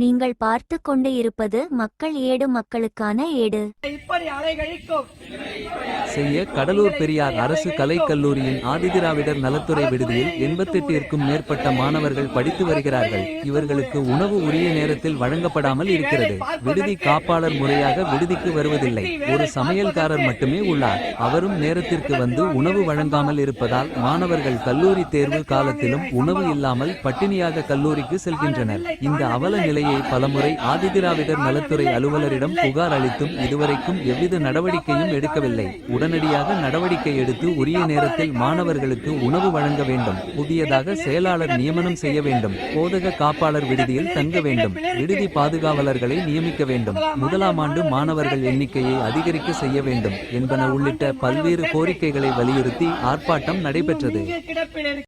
நீங்கள் பார்த்து கொண்டு இருப்பது மக்கள் ஏடு மக்களுக்கான ஏடு. இப்படி அலைகழிக்கும். செய்ய கடலூர் பெரியார் அரசு கலைக் கல்லூரியின் ஆதிதிராவிடர் நலத்துறை விடுதியில் எண்பத்தெட்டிற்கும் மேற்பட்ட மாணவர்கள் படித்து வருகிறார்கள். இவர்களுக்கு உணவு உரிய நேரத்தில் வழங்கப்படாமல் இருக்கிறது. விடுதி காப்பாளர் முறையாக விடுதிக்கு வருவதில்லை. ஒரு சமையல்காரர் மட்டுமே உள்ளார். அவரும் நேரத்திற்கு வந்து உணவு வழங்காமல் இருப்பதால் மாணவர்கள் கல்லூரி தேர்வு காலத்திலும் உணவு இல்லாமல் பட்டினியாக கல்லூரிக்கு செல்கின்றனர். இந்த அவல நிலையை பலமுறை ஆதிதிராவிடர் நலத்துறை அலுவலரிடம் புகார் அளித்தும் இதுவரைக்கும் எவ்வித நடவடிக்கையும் எடுக்கவில்லை. உடனடியாக நடவடிக்கை எடுத்து உரிய நேரத்தில் மாணவர்களுக்கு உணவு வழங்க வேண்டும். புதியதாக செயலாளர் நியமனம் செய்ய வேண்டும். போதக காப்பாளர் விடுதியில் தங்க வேண்டும். விடுதி பாதுகாவலர்களை நியமிக்க வேண்டும். முதலாம் ஆண்டு மாணவர்கள் எண்ணிக்கையை அதிகரிக்க செய்ய வேண்டும். என்பன உள்ளிட்ட பல்வேறு கோரிக்கைகளை வலியுறுத்தி ஆர்ப்பாட்டம் நடைபெற்றது.